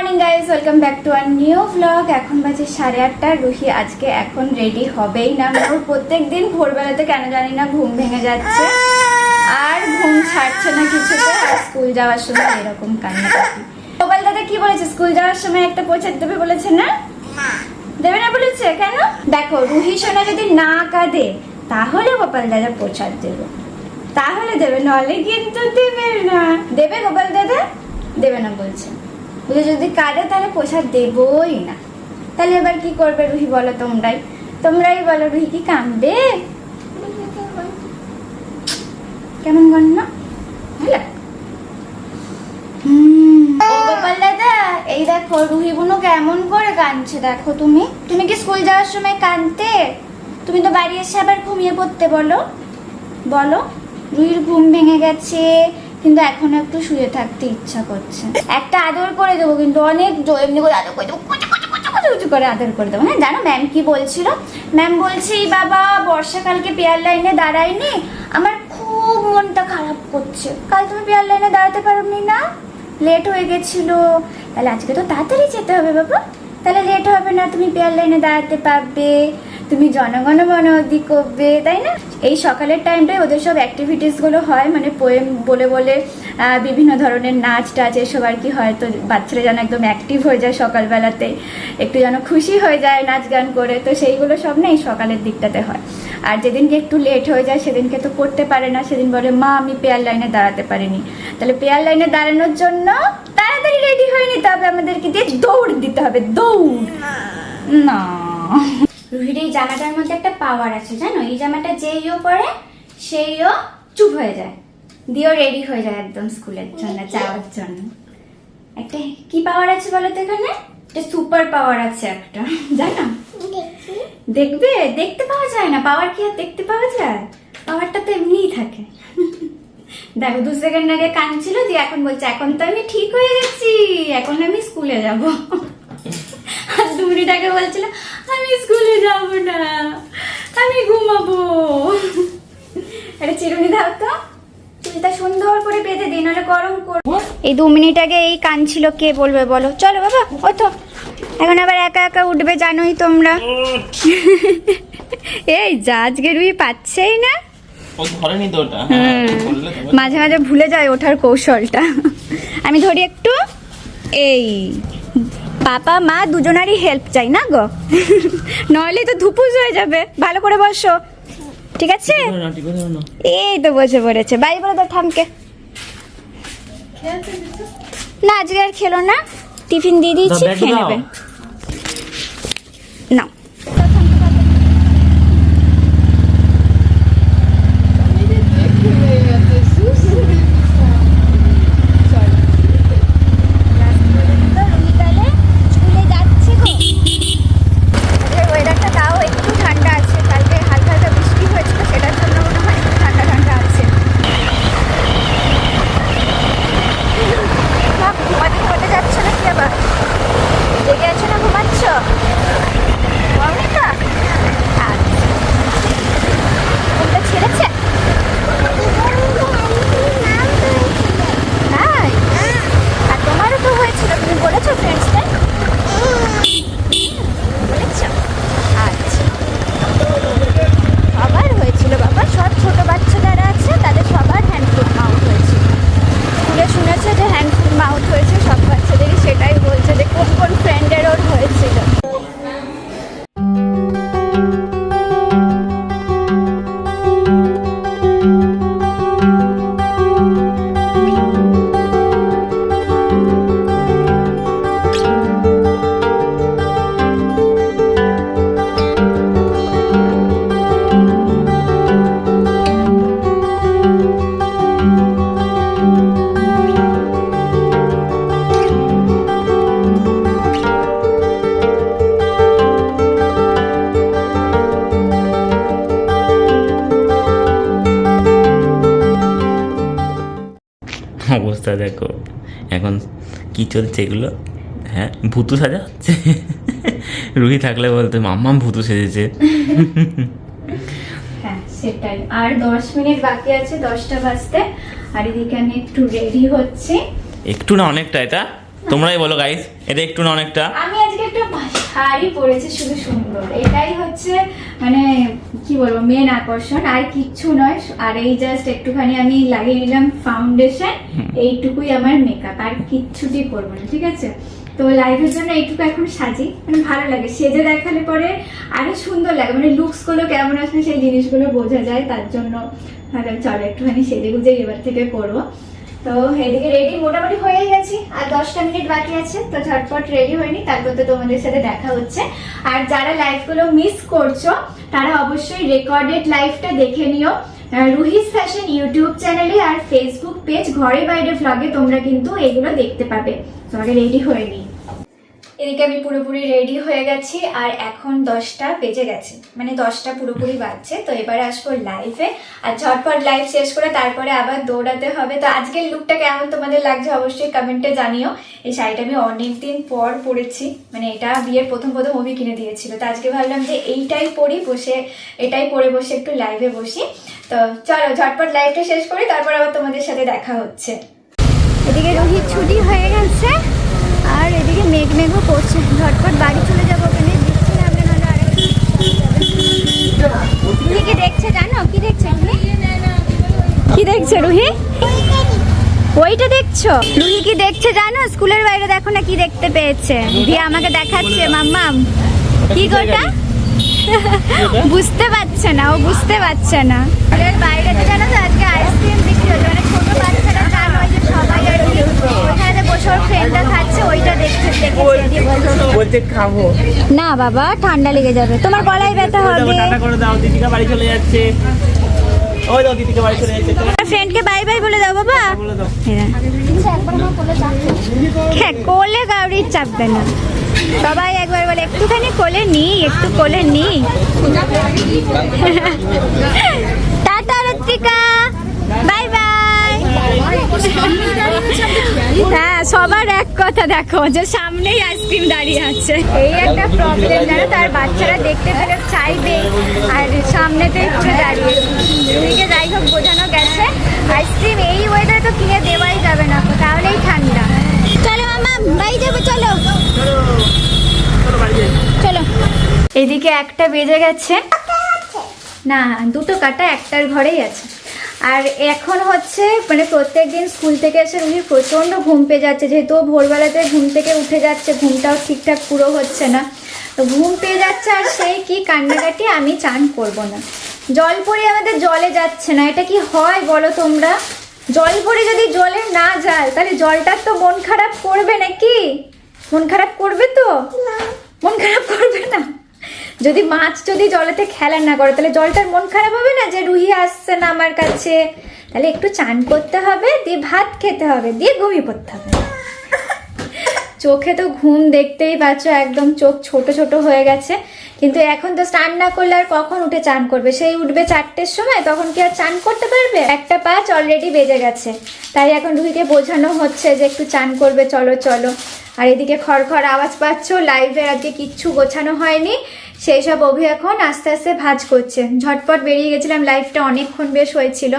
Morning guys welcome back to our new blog এখন বাজে সাড়ে আটটা। রুহি আজকে এখন রেডি হবেই না। ওর প্রত্যেক দিন ভোরবেলাতে কেন জানি না ঘুম ভেঙে যাচ্ছে। আর ঘুম ছাড়ছে না কিছুতে। আর স্কুল যাওয়ার সময় এরকম কান্না মোবাইল দাদা কি বলেছে? স্কুল যাওয়ার সময় একটা পোচার দেবে বলেছে না? দেবে না বলেছে? কেন? দেখো রুহি সোনা যদি না কাঁদে তাহলে গোপাল দাদা প্রচার দেবে। তাহলে দেবে নলে কিন্তু দেবে না। দেবে গোপাল দাদা? দেবে না বলছে। বলে, যদি কাঁদে তাহলে প্রসাদ দেবই না। তাহলে এবার কি করবে রুহি বলো তোমরাই? তোমরাই বলো রুহি কি কাঁদবে? কেমন গণ্য? দাদা, এই দেখো, রুহি বুনু কেমন করে কাঁদছে, দেখো তুমি। তুমি কি স্কুল যাওয়ার সময় কাঁদতে? তুমি তো বাড়ি এসে আবার ঘুমিয়ে পড়তে বলো। বলো, রুহির ঘুম ভেঙে গেছে। কিন্তু এখন একটু শুয়ে থাকতে ইচ্ছা করছে। একটা আদর করে দেবো, কিন্তু অনেক এমনি করে আদর করে দেবো, কুচু করে আদর করে দেবো। হ্যাঁ জানো ম্যাম কি বলছিল? ম্যাম বলছে, "এই বাবা, বর্ষাকালকে পেয়ার লাইনে দাঁড়ায়নি, আমার খুব মনটা খারাপ করছে। কাল তুমি পেয়ার লাইনে দাঁড়াতে পারোনি না? লেট হয়ে গেছিল। তাহলে আজকে তো তাড়াতাড়ি যেতে হবে বাবা। তাহলে লেট হবে না, তুমি পেয়ার লাইনে দাঁড়াতে পারবে, তুমি জনগণ মন অধিক করবে, তাই না? এই সকালের টাইমটায় ওদের সব অ্যাক্টিভিটিসগুলো হয় মানে পোয়েম বলে বলে বিভিন্ন ধরনের নাচ টাচ এসব আর কি হয়। তো বাচ্চারা যেন একদম অ্যাক্টিভ হয়ে যায় সকালবেলাতে একটু যেন খুশি হয়ে যায় নাচ গান করে তো সেইগুলো সব না এই সকালের দিকটাতে হয়। আর যেদিনকে একটু লেট হয়ে যায় সেদিনকে তো করতে পারে না। সেদিন বলে মা আমি পেয়ার লাইনে দাঁড়াতে পারিনি। তাহলে পেয়ার লাইনে দাঁড়ানোর জন্য তাড়াতাড়ি রেডি হয়ে নিতে হবে আমাদেরকে দিয়ে দৌড় দিতে হবে দৌড়। না। রুহির এই জামাটার মধ্যে একটা পাওয়ার আছে জানো? এই জামাটা যেইও পরে সেইও চুপ হয়ে যায়। দিয়েও রেডি হয়ে যায় একদম স্কুলের জন্য যাওয়ার জন্য। একটা কি পাওয়ার আছে বলো তো এখানে? একটা সুপার পাওয়ার আছে একটা জানো? দেখবে? দেখতে পাওয়া যায় না পাওয়ার কি আর দেখতে পাওয়া যায়? পাওয়ারটা তো এমনিই থাকে। দেখো দু সেকেন্ড আগে কাঁদছিল দিয়ে এখন বলছে এখন তো আমি ঠিক হয়ে গেছি এখন আমি স্কুলে যাব। দু মিনিট আগে বলছিল আমি স্কুলে যাব না আমি ঘুমাবো। আরে চিরুনি দাও তো চুলটা সুন্দর করে বেঁধে দিন নাহলে গরম কর। এই দু মিনিট আগে এই কাঁদছিল কে বলবে বলো? চলো বাবা ওঠো। এখন আবার একা একা উঠবে জানোই তোমরা। এই যা আজকে রুই পাচ্ছেই না। হ্যাঁ মাঝে মাঝে ভুলে যায় ওঠার কৌশলটা। আমি ধরি একটু। এই বাবা মা দুজনারই হেল্প চাই না গো? নইলে তো ধুপুস হয়ে যাবে। ভালো করে বসো। ঠিক আছে। এই তো বসে পড়েছে। বাই বলে তো থামকে। না আজকে আর খেলো না। টিফিন দিয়ে দিয়েছি খেয়ে নেবে। না চলছে এগুলো। হ্যাঁ ভুতু সাজা হচ্ছে রুহি থাকলে বলতে মাম্মাম ভুতু সেজেছে। হ্যাঁ সেটাই। আর দশ মিনিট বাকি আছে দশটা বাজতে। আর এদিকে আমি একটু রেডি হচ্ছে। একটু না অনেকটা এটা তোমরাই বলো গাইস এটা একটু না অনেকটা? আমি আজকে একটা শাড়ি পরেছি শুধু সুন্দর। এটাই হচ্ছে মানে কি বলব মেন আকর্ষণ। আর কিচ্ছু নয় আর এই জাস্ট একটুখানি আমি লাগিয়ে নিলাম ফাউন্ডেশন এইটুকুই আমার মেকআপ আর কিচ্ছুটি করব না ঠিক আছে? তো লাইভের জন্য এইটুকু এখন সাজি মানে ভালো লাগে। সেজে দেখালে পরে আরও সুন্দর লাগে মানে লুকসগুলো কেমন আসবে সেই জিনিসগুলো বোঝা যায় তার জন্য চলো একটুখানি সেজে গুজে এবার থেকে করব তো এদিকে রেডি মোটামুটি হয়ে গেছি। আর দশটা মিনিট বাকি আছে, তো ঝটপট রেডি হয়নি তারপর তো তোমাদের সাথে দেখা হচ্ছে। আর যারা লাইভগুলো মিস করছ, তারা অবশ্যই রেকর্ডেড লাইভটা দেখে নিও। রুহিস ফ্যাশন ইউটিউব চ্যানেলে আর ফেসবুক পেজ ঘরে বাইরে ভ্লগে তোমরা কিন্তু এগুলো দেখতে পাবে। তোমাকে রেডি হয়ে নিই এদিকে আমি পুরোপুরি রেডি হয়ে গেছি আর এখন দশটা বেজে গেছে। মানে দশটা পুরোপুরি বাজছে। তো এবারে আসব লাইভে আর ঝটপট লাইভ শেষ করে তারপরে আবার দৌড়াতে হবে। তো আজকের লুকটা কেমন তোমাদের লাগছে অবশ্যই কমেন্টে জানিও। এই শাড়িটা আমি অনেকদিন পর পরেছি। মানে এটা বিয়ের প্রথম প্রথম মুভি কিনে দিয়েছিল। তো আজকে ভাবলাম যে এইটাই পরি, বসে এটাই পরে বসে একটু লাইভে বসি। তো চলো ঝটপট লাইভটা শেষ করি, তারপর আবার তোমাদের সাথে দেখা হচ্ছে। এদিকে রোহিত ছুটি হয়ে গেছে। আর এদিকে মেঘ মেঘও করছে। ঝটপট বাড়ি চলে যাব ওখানে। বৃষ্টি নামলে নাহলে রুহি কি দেখছে জানো? কি দেখছে কি দেখছে রুহি? ওইটা দেখছ? রুহি কি দেখছে জানো? স্কুলের বাইরে দেখো না কি দেখতে পেয়েছে। দিয়ে আমাকে দেখাচ্ছে মাম্মাম কি গোটা বুঝতে পারছে না, ও বুঝতে পারছে না। স্কুলের বাইরে জানো তো আজকে আইসক্রিম বিক্রি হচ্ছে। মানে ছোট বাচ্চারা জানো যে সবাই আর কি ফ্রেন্ডরা খাচ্ছে ওইটা দেখতে খাব। না বাবা ঠান্ডা লেগে যাবে। তোমার গলায় ব্যথা হবে। টাটা করে দাও দিদিকা বাড়ি চলে যাচ্ছে। ওই দাও দিদিকা বাড়ি চলে যাচ্ছে। ফ্রেন্ডকে বাই বাই বলে দাও বাবা। বলে দাও। হ্যাঁ কোলে কাউরির চাপবে না। সবাই একবার বলে একটুখানি কোলে নি একটু কোলে নি টাটা। রত্রিকা। বাই হ্যাঁ সবার এক কথা দেখো যে সামনেই আইসক্রিম দাঁড়িয়ে আছে। এই একটা প্রবলেম জানো? তার বাচ্চারা দেখতে পেলে চাইবে আর সামনেতেই পুরো দাঁড়িয়ে। দুদিকে যাই হোক বোঝানো গেছে। আইসক্রিম এই ওয়েদারে তো কিনে দেওয়াই যাবে না তাহলেই ঠান্ডা। চলো মামা বাই যাব চলো। চলো। এদিকে একটা বেজে গেছে। না দুটো কাটা একটার ঘরেই আছে। আর এখন হচ্ছে মানে প্রত্যেক দিন স্কুল থেকে এসে রুহি প্রচণ্ড ঘুম পেয়ে যাচ্ছে যেহেতু ভোরবেলাতে ঘুম থেকে উঠে যাচ্ছে ঘুমটাও ঠিকঠাক পুরো হচ্ছে না। তো ঘুম পেয়ে যাচ্ছে আর সেই কি কান্নাকাটি আমি চান করব না। জল পরে আমাদের জলে যাচ্ছে না এটা কি হয় বলো তোমরা? জল পরে যদি জলে না যায় তাহলে জলটার তো মন খারাপ করবে নাকি? মন খারাপ করবে তো? মন খারাপ করবে না? যদি মাছ যদি জলেতে খেলা না করে, তাহলে জলটার মন খারাপ হবে না যে রুহি আসছে না আমার কাছে? তাহলে একটু চান করতে হবে, দিয়ে ভাত খেতে হবে, দিয়ে ঘুমিয়ে পড়তে হবে। চোখে তো ঘুম দেখতেই পাচ্ছ, একদম চোখ ছোট ছোট হয়ে গেছে। কিন্তু এখন তো স্নান না করলে আর কখন উঠে চান করবে? সেই উঠবে চারটের সময়, তখন কি আর চান করতে পারবে? একটা পাঁচ অলরেডি বেজে গেছে। তাই এখন রুহিকে বোঝানো হচ্ছে যে একটু চান করবে, চলো চলো। আর এদিকে খড়খড় আওয়াজ পাচ্ছ লাইভে আজকে কিচ্ছু গোছানো হয়নি। সেই সব অভি এখন আস্তে আস্তে ভাজ করছে। ঝটপট বেরিয়ে গেছিলাম লাইভটা অনেকক্ষণ বেশ হয়েছিল।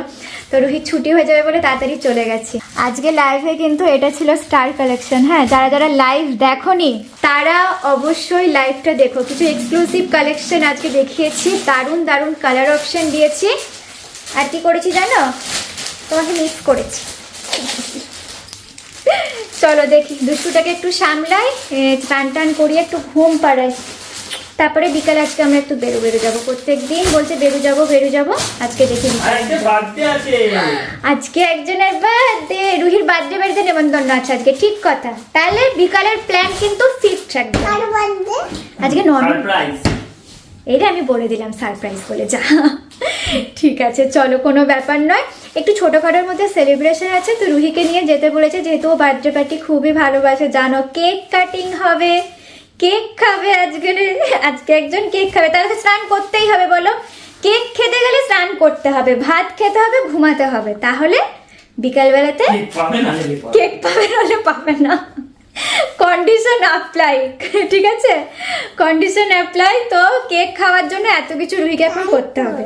তো রোহিত ছুটি হয়ে যাবে বলে তাড়াতাড়ি চলে গেছি। আজকে লাইভে কিন্তু এটা ছিল স্টার কালেকশন হ্যাঁ? যারা যারা লাইভ দেখোনি, তারা অবশ্যই লাইভটা দেখো। কিছু এক্সক্লুসিভ কালেকশন আজকে দেখিয়েছি। দারুণ দারুণ কালার অপশন দিয়েছি। আর কি করেছি জানো? তোমাকে মিস করেছি। চলো দেখি, দুষ্টুটাকে একটু সামলাই টান টান করিয়ে একটু ঘুম পাড়াই। তারপরে বিকালে আজকে আমরা একটু বেরো বেরো যাব। প্রত্যেক দিন বলছে বেরো যাব বেরো যাব। আজকে দেখি আজকে একজনের বার্থডে রুহির বার্থডে বাড়িতে নেমন্তন্ন আছে আজকে ঠিক কথা। তাহলে বিকালের প্ল্যান কিন্তু ফিক্স থাকবে। আজকে নর্মাল এইটা আমি বলে দিলাম সারপ্রাইজ বলে যা। ঠিক আছে চলো কোনো ব্যাপার নয়। একটু ছোটোখাটোর মধ্যে সেলিব্রেশন আছে তো রুহিকে নিয়ে যেতে বলেছে যেহেতু ও বার্থডে পার্টি খুবই ভালোবাসে জানো কেক কাটিং হবে। কেক খাবে আজকে আজকে একজন কেক খাবে। তাহলে স্নান করতেই হবে বলো। কেক খেতে গেলে স্নান করতে হবে ভাত খেতে হবে ঘুমাতে হবে। তাহলে বিকালবেলাতে। কেক পাবে নাহলে পাবে না। কন্ডিশন অ্যাপ্লাই ঠিক আছে? কন্ডিশন অ্যাপ্লাই তো কেক খাওয়ার জন্য এত কিছু রুহিকে এখন করতে হবে।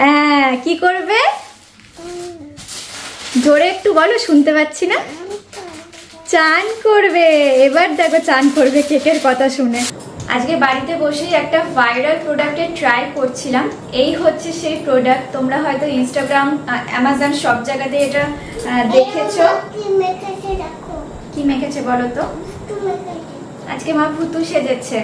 হ্যাঁ কি করবে? জোরে একটু বলো শুনতে পাচ্ছি না। চান করবে। এবার দেখো চান করবে কেকের কথা শুনে। আজকে বাড়িতে বসেই একটা ভাইরাল প্রোডাক্টের ট্রাই করছিলাম। এই হচ্ছে সেই প্রোডাক্ট তোমরা হয়তো ইনস্টাগ্রাম অ্যামাজন সব জায়গাতে এটা দেখেছ। কি মেখেছে দেখো। কি মেখেছে বলো তো? আজকে মা ভুতু সেজেছে।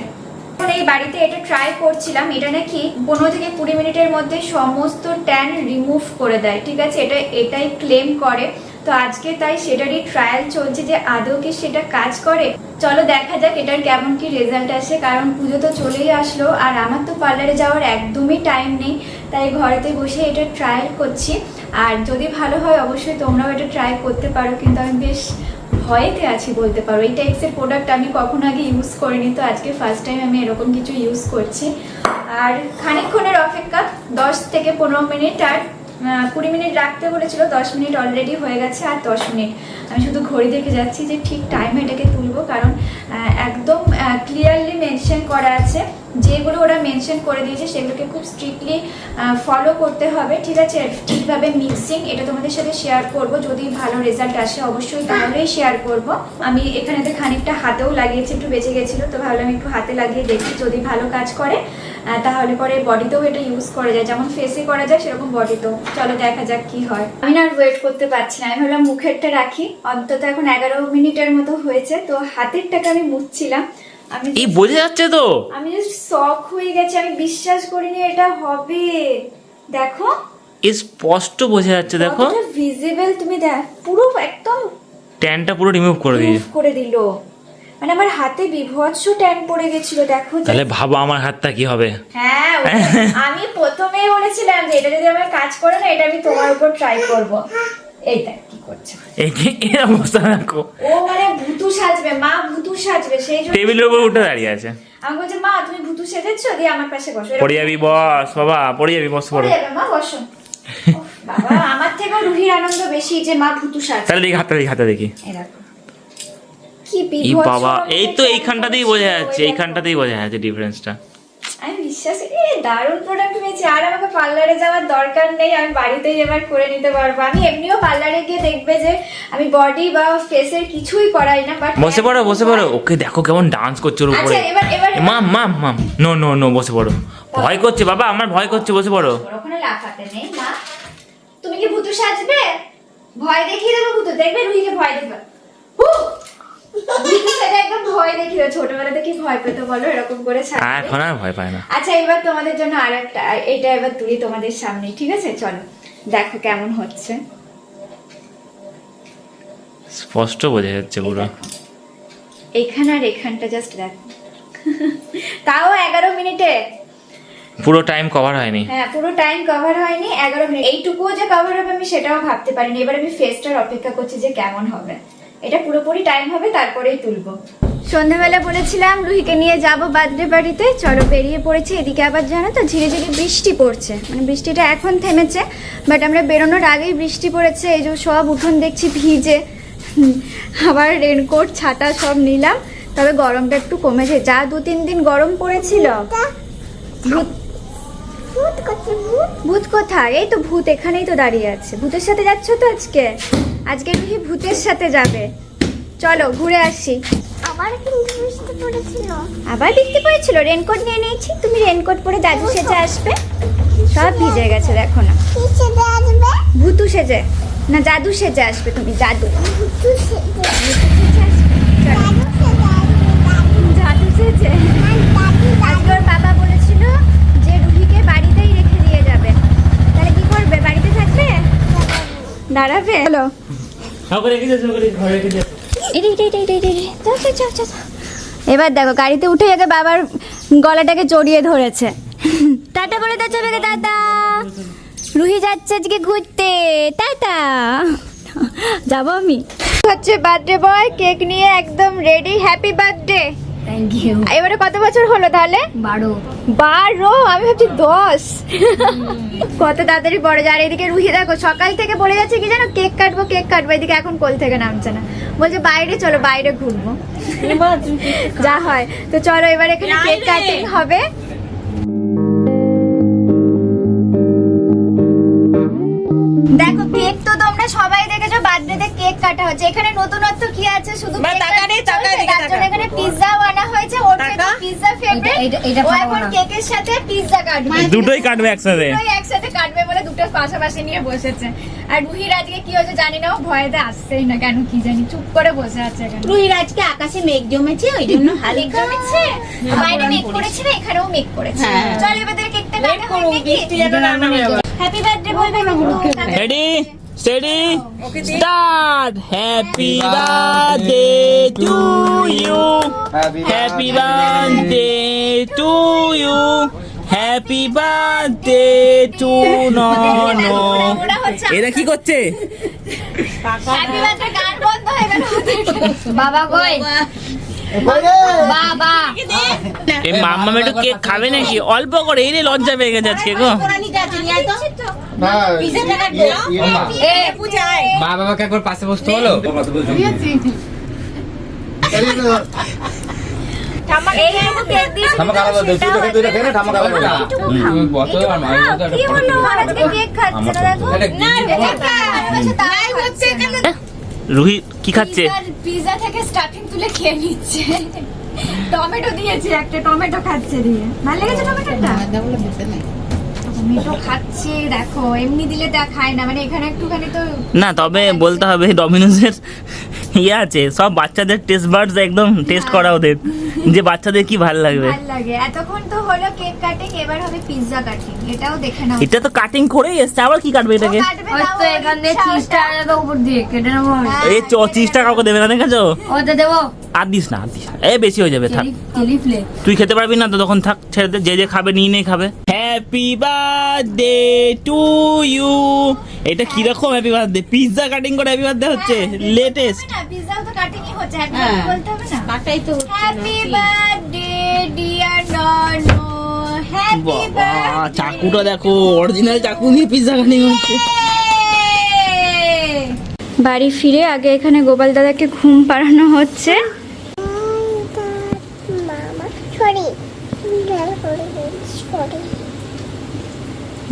এখন এই বাড়িতে এটা ট্রাই করছিলাম। এটা নাকি পনেরো থেকে কুড়ি মিনিটের মধ্যে সমস্ত ট্যান রিমুভ করে দেয়। ঠিক আছে? এটা এটাই ক্লেম করে। তো আজকে তাই সেটারই ট্রায়াল চলছে যে আদৌ কি সেটা কাজ করে? চলো দেখা যাক এটার কেমন কি রেজাল্ট আসে, কারণ পুজো তো চলেই আসলো, আর আমার তো পার্লারে যাওয়ার একদমই টাইম নেই, তাই ঘরেতে বসে এটা ট্রায়াল করছি। আর যদি ভালো হয়, অবশ্যই তোমরাও এটা ট্রাই করতে পারো, কিন্তু আমি বেশ ভয়েতে আছি বলতে পারো। এই টাইপসের প্রোডাক্ট আমি কখনো আগে ইউজ করিনি, তো আজকে ফার্স্ট টাইম আমি এরকম কিছু ইউজ করছি। আর খানিকক্ষণের অপেক্ষা, দশ থেকে পনেরো মিনিট, আর কুড়ি মিনিট রাখতে বলেছিল, দশ মিনিট অলরেডি হয়ে গেছে আর দশ মিনিট। আমি শুধু ঘড়ি দেখে যাচ্ছি যে ঠিক টাইমে এটাকে তুলব, কারণ একদম ক্লিয়ারলি মেনশন করা আছে। যেগুলো ওরা মেনশন করে দিয়েছে সেগুলোকে খুব স্ট্রিক্টলি ফলো করতে হবে। ঠিক আছে? ঠিকভাবে মিক্সিং এটা তোমাদের সাথে শেয়ার করব। যদি ভালো রেজাল্ট আসে অবশ্যই তাহলেই শেয়ার করব। আমি এখানেতে খানিকটা হাতেও লাগিয়েছি, একটু বেঁচে গেছিল, তো ভাবলাম একটু হাতে লাগিয়ে দেখি যদি ভালো কাজ করে তাহলে পরে বডিতেও এটা ইউজ করা যায়। যেমন ফেসে করা যায়, সেরকম বডিতেও চলো দেখা যাক কি হয়। আমি আর ওয়েট করতে পারছি না। আমি ভাবলাম মুখেরটা রাখি। অন্তত এখন এগারো মিনিটের মতো হয়েছে, তো হাতেরটাকে আমি মুছছিলাম। এই বোঝা যাচ্ছে তো। আমি জাস্ট শখ হয়ে গেছি আমি বিশ্বাস করিনি এটা হবে। দেখো। স্পষ্ট বোঝা যাচ্ছে দেখো। ভিজিবল তুমি দেখ পুরো একদম ট্যানটা পুরো রিমুভ করে proof করে দিল। মানে আমার হাতে বিভৎস ট্যান পড়ে গেছিল দেখো তাহলে ভাবো আমার হাতটা কি হবে। হ্যাঁ আমি প্রথমেই বলেছিলাম যে এটা যদি আমার কাজ করে না এটা আমি তোমার উপর ট্রাই করব। এই কি করছে? এই এর অবস্থা দেখো। ও মানে ভুতু সাজবে মা ভুতু সাজবে সেই জন্য টেবিলের উপর উঠে দাঁড়িয়ে আছে। আমি বলছি মা তুমি ভুতু সেজেছো? দিয়ে আমার পাশে বসো। পড়ে যাবি বস বাবা পড়ে যাবি বস পড়ে। যাবে মা বসো। বাবা আমার থেকেও রুহির আনন্দ বেশি যে মা ভুতু সাজ তাহলে দেখি হাতটা দেখি হাতটা দেখি। কি বাবা এই তো এইখানটাতেই বোঝা যাচ্ছে এইখানটাতেই বোঝা যাচ্ছে ডিফারেন্সটা বিশ্বাস এ দারুণ প্রোডাক্ট পেয়েছি আর আমাকে পার্লারে যাওয়ার দরকার নেই আমি বাড়িতেই এবার করে নিতে পারব। আমি এমনিও পার্লারে গিয়ে দেখবে যে আমি বডি বা ফেসের কিছুই করাই না বাট বসে পড়ো বসে পড়ো। ওকে দেখো কেমন ডান্স করছে ওর উপরে। আচ্ছা এবার এবার mum mum mum no no no বসে পড়ো। ভয় করছে বাবা আমার ভয় করছে বসে পড়ো। ওখানে লাফাতে নেই মা। তুমি কি ভূতু সাজবে? ভয় দেখিয়ে দেবো ভূতু দেখবে রুহিকে ভয় দেবে। হু! ভূতু সেটা একদম ভয় দেখিয়ে দেবে ছোটবেলাতে ভয় পেতো বলো এরকম করে আর এখন আর ভয় পায় না। আচ্ছা এবার তোমাদের জন্য আর একটা এটা এবার তুলি তোমাদের সামনে ঠিক আছে? চলো দেখো কেমন হচ্ছে। স্পষ্ট বোঝা যাচ্ছে পুরো। এখান আর এখানটা জাস্ট দেখো। তাও এগারো মিনিটে? পুরো টাইম কভার হয়নি। হ্যাঁ পুরো টাইম কভার হয়নি এগারো মিনিট। এইটুকুও যে কভার হবে আমি সেটাও ভাবতে পারিনি। এবার আমি ফেসটার অপেক্ষা করছি যে কেমন হবে। এটা পুরোপুরি টাইম হবে তারপরেই তুলবো। সন্ধ্যাবেলা বলেছিলাম রুহিকে নিয়ে যাব বার্থডে বাড়িতে। চলো বেরিয়ে পড়েছে এদিকে আবার জানো তো ধীরে ধীরে বৃষ্টি পড়ছে। মানে বৃষ্টিটা এখন থেমেছে বাট আমরা বেরোনোর আগেই বৃষ্টি পড়েছে এই যে সব উঠোন দেখছি ভিজে। আবার রেনকোট ছাতা সব নিলাম তবে গরমটা একটু কমেছে। যা দু তিন দিন গরম পড়েছিল ভূত করছে ভূত? ভূত কোথায়? এই তো ভূত এখানেই তো দাঁড়িয়ে আছে। ভূতের সাথে যাচ্ছ তো আজকে? আজকে রুহি ভূতের সাথে যাবে। চলো ঘুরে আসি। আবার কিন্তু বৃষ্টি পড়েছিল। আবার বৃষ্টি পড়েছিল? রেনকোট নিয়ে নিয়েছি। তুমি রেনকোট পরে দাদু সেজে আসবে। সব ভিজে গেছে দেখো না। ভূতু সেজে। না জাদু সেজে আসবে তুমি জাদু। ভূতু সেজে চলো, দাদু সেজে আসবে দাদু জাদু সেজে না, দাদু আজকে ওর বাবা বলেছিল যে রুহিকে বাড়িতেই রেখে দিয়ে যাবে তাহলে কি করবে বাড়িতে থাকবে দাঁড়াবে? হ্যালো। এবার দেখো গাড়িতে উঠে আগে বাবার গলাটাকে জড়িয়ে ধরেছে। টাটা বলে দাও চলে দাদা রুহি যাচ্ছে আজকে ঘুরতে। টাটা। যাব আমি। হচ্ছে বার্থডে বয় কেক নিয়ে একদম ready happy birthday thank you এবারে কত বছর হলো তাহলে? বারো। বারো? আমি ভাবছি দশ। কত তাড়াতাড়ি বড় যায়। এদিকে রুহি দেখো সকাল থেকে বলে যাচ্ছে কি জানো? কেক কাটবো কেক কাটবো। এদিকে এখন কোল থেকে নামছে না। বলছে বাইরে চলো বাইরে ঘুরবো। যা হয়। তো চলো এবার এখানে কেক কাটিং হবে। দেখো কেক তো তোমরা সবাই কাট হচ্ছে এখানে নতুনত্ব কি আছে শুধু টাকা নে, টাকা জন্য টাকা। এখানে পিৎজাও আনা হয়েছে। ওর? যেহেতু পিৎজা ফেভারিট এটা- এটা ও এখন কেকের সাথে পিৎজা কাটবে। দুটোই কাটবে একসাথে। দুটোই একসাথে কাটবে বলে দুটো পাশাপাশি নিয়ে বসেছে। আর রুহির আজকে কি হয়েছে জানি না ও ভয়েতে আসছেই না। কেন কি জানি চুপ করে বসে আছে এখানে। রুহির আজকে আকাশে মেঘ জমেছে ওই জন্য মেঘ করেছে বাইরে মেঘ করেছে না এখানেও মেঘ করেছে। হ্যাঁ। চল এবার কেকটা কাটা হয় নাকি? হ্যাপি বার্থডে বলবে কিন্তু ready steady. Start happy birthday to you happy birthday to you happy birthday to ননো এরা কি করছে? হ্যাপি বার্থডে গান বন্ধ হয়ে গেল। বাবা কই? বাবা। এই মাম্মা একটু কেক খাবে নাকি? অল্প করে এই লজ্জা পেয়ে গেছে আজকে গো। এ পূজায়। মা বাবাকে একবার পাশে বসতে হলো? কেক রুহি কি খাচ্ছে? পিজা থেকে স্টাফিং তুলে খেয়ে নিচ্ছে। টমেটো দিয়েছে একটা টমেটো খাচ্ছে দিয়ে। ভালো লেগেছে টমেটোটা টমেটো খাচ্ছে দেখো এমনি দিলে তা খায় না। মানে এখানে একটুখানি তো না তবে বলতে হবে ডমিনোজের ইয়ে আছে সব বাচ্চাদের টেস্ট বার্ডস একদম টেস্ট করা ওদের যে বাচ্চাদের কি ভালো লাগবে। ভালো লাগে। এতক্ষণ তো হলো কেক কাটিং এবার হবে পিৎজা কাটিং এটাও দেখে নাও। এটা তো কাটিং করেই এসছে আবার কি কাটবে এটাকে? ও কাটবে ওই তো এখান চিজটা ওটা। দেবো উপর দিয়ে কেটে নেব। আমি। এই চিজটা কাউকে দেবে না দেখেছ? ওতে দেবো। আর দিস না আর দিস না এই বেশি হয়ে যাবে থাক। তুই খেতে পারবি না তো তখন থাক ছেড়ে দে যে যে খাবে নিয়ে নিয়ে খাবে। হ্যাপি বার্থডে টু ইউ এটা কীরকম হ্যাপি বার্থডে পিৎজা কাটিং করে হ্যাপি বার্থডে হচ্ছে? লেটেস্ট না পিৎজাও তো কাটিংই হচ্ছে হ্যাপি হ্যাঁ। বলতে হবে না। কাটাই তো হচ্ছে হ্যাপি বার্থডে ডিয়ার ননো হ্যাপি বাবা চাকুটা দেখো অরিজিনাল চাকু দিয়ে পিৎজা কাটিং হচ্ছে। বাড়ি ফিরে আগে এখানে গোপাল দাদাকে ঘুম পাড়ানো হচ্ছে। মামা সরি সরি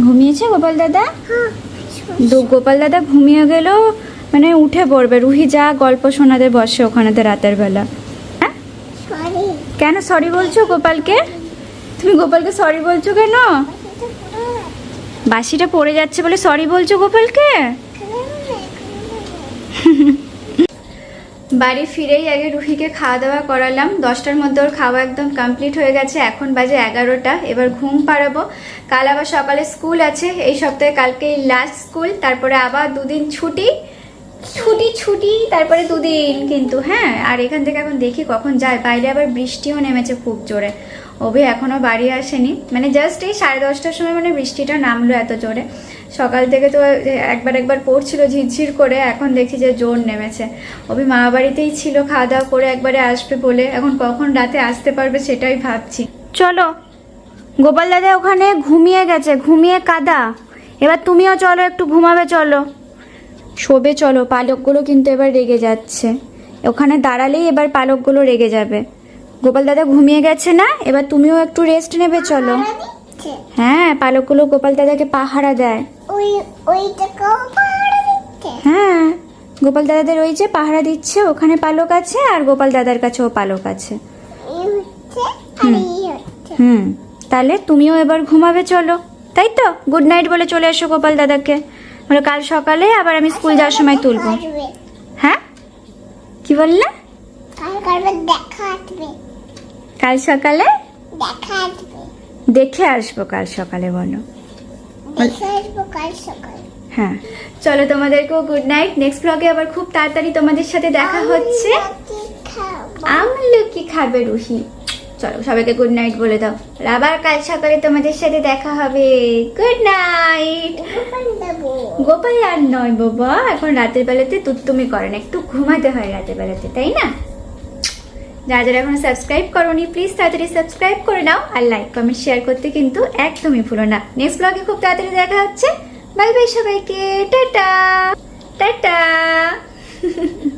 ঘুমিয়েছে গোপাল দাদা? দো- গোপাল দাদা ঘুমিয়ে গেল মানে উঠে পড়বে। রুহি যা গল্প শোনাতে বসে ওখানেতে রাতের বেলা। হ্যাঁ? কেন সরি বলছো গোপালকে? তুমি গোপালকে সরি বলছো কেন? বাসিটা পড়ে যাচ্ছে বলে সরি বলছো গোপালকে? বাড়ি ফিরেই আগে রুহিকে খাওয়া দাওয়া করালাম। দশটার মধ্যে ওর খাওয়া একদম কমপ্লিট হয়ে গেছে। এখন বাজে এগারোটা। এবার ঘুম পাড়াবো। কাল আবার সকালে স্কুল আছে। এই সপ্তাহে কালকে লাস্ট স্কুল তারপরে আবার দুদিন ছুটি। ছুটি ছুটি, তারপরে দুদিন কিন্তু হ্যাঁ। আর এখান থেকে এখন দেখি কখন যায়। বাইরে আবার বৃষ্টিও নেমেছে খুব জোরে। অভি এখনও বাড়ি আসেনি। মানে জাস্ট এই সাড়ে দশটার সময় মানে বৃষ্টিটা নামলো এত জোরে। সকাল থেকে তো একবার একবার পড়ছিল ঝিরঝির করে এখন দেখি যে জোর নেমেছে। অভি মা বাড়িতেই ছিল খাওয়া দাওয়া করে একবারে আসবে বলে। এখন কখন রাতে আসতে পারবে সেটাই ভাবছি। চলো গোপাল দাদা ওখানে ঘুমিয়ে গেছে ঘুমিয়ে কাদা। এবার তুমিও চলো একটু ঘুমাবে চলো। শোবে চলো পালকগুলো কিন্তু এবার রেগে যাচ্ছে। ওখানে দাঁড়ালেই এবার পালকগুলো রেগে যাবে। গোপাল দাদা ঘুমিয়ে গেছে না? এবার তুমিও একটু রেস্ট নেবে চলো। দিচ্ছে হ্যাঁ পালকগুলো গোপাল দাদাকে পাহারা দেয়। ওই ওইটাকেও পাহাড়ে দিচ্ছে? হ্যাঁ গোপাল দাদাদের ওই যে পাহারা দিচ্ছে ওখানে পালক আছে আর গোপাল দাদার কাছেও পালক আছে। হুম। তাহলে তুমিও এবার ঘুমাবে চলো। তাই তো? গুড নাইট বলে চলে এসো গোপাল দাদাকে। বলে কাল সকালে আবার আমি স্কুল যাওয়ার সময় তুলবো। হ্যাঁ? কি বললে? কাল সকালে? দেখা আসবে দেখে আসব কাল সকালে বলো। কাল সকালে। হ্যাঁ। চলো তোমাদেরকেও গুড নাইট নেক্সট ব্লগে আবার খুব তাড়াতাড়ি তোমাদের সাথে দেখা হচ্ছে। কি আমলকি খাবে রুহি। চলো সবাইকে গুড নাইট বলে দাও। আর আবার কাল সকালে তোমাদের সাথে দেখা হবে। গুড নাইট গোপাল আর নয় বাবা। এখন রাতের বেলাতে তুত্তুমি করে না। একটু ঘুমাতে হয় রাতের বেলাতে তাই না? যারা যারা এখনও সাবস্ক্রাইব করোনি প্লিজ তাড়াতাড়ি সাবস্ক্রাইব করে নাও আর লাইক কমেন্ট শেয়ার করতে কিন্তু একদমই ভুলো না। নেক্সট ব্লগে খুব তাড়াতাড়ি দেখা হচ্ছে। বাই বাই সবাইকে। টাটা। টাটা।